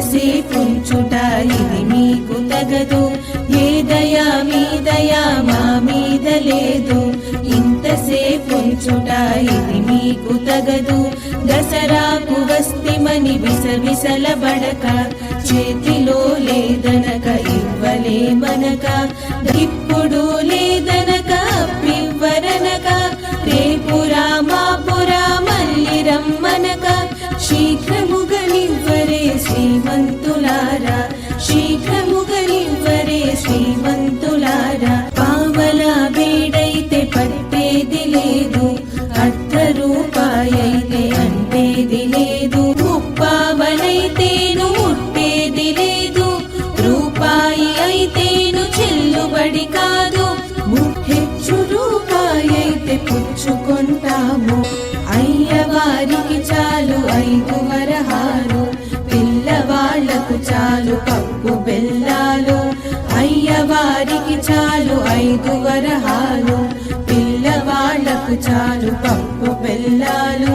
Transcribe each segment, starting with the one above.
ఎంతసేపుంచుట ఇది మీకు తగదు. ఏ దయా మీ దయా మా మీద లేదు. ఇంతసేపుంచుట ఇది మీకు తగదు. దసరాకు విసల విసవిసలబడక చేతిలో లేదనక ఇవ్వలే మనక. ఇప్పుడు లేదనక శీఘ్రముగనివ్వరే శ్రీమంతులారా పావలా వేడైతే పట్టేది లేదు అర్ధ రూపాయైతే అంటేది లేదు ముప్పావలైతేను ముట్టేది లేదు రూపాయి అయితేను చెల్లుబడి కాదు ముట్టెచ్చు రూపాయైతే పుచ్చుకుంటాము ఐదు వరహాలు పిల్లవాళ్ళకు చాలు పప్పు పిల్లాలు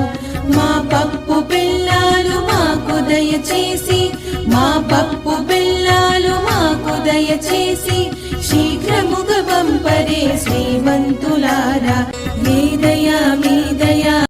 మా పప్పు పిల్లాలు మాకు దయచేసి మా పప్పు పిల్లాలు మాకు దయచేసి శీఘ్రముగ పంపరే శ్రీమంతు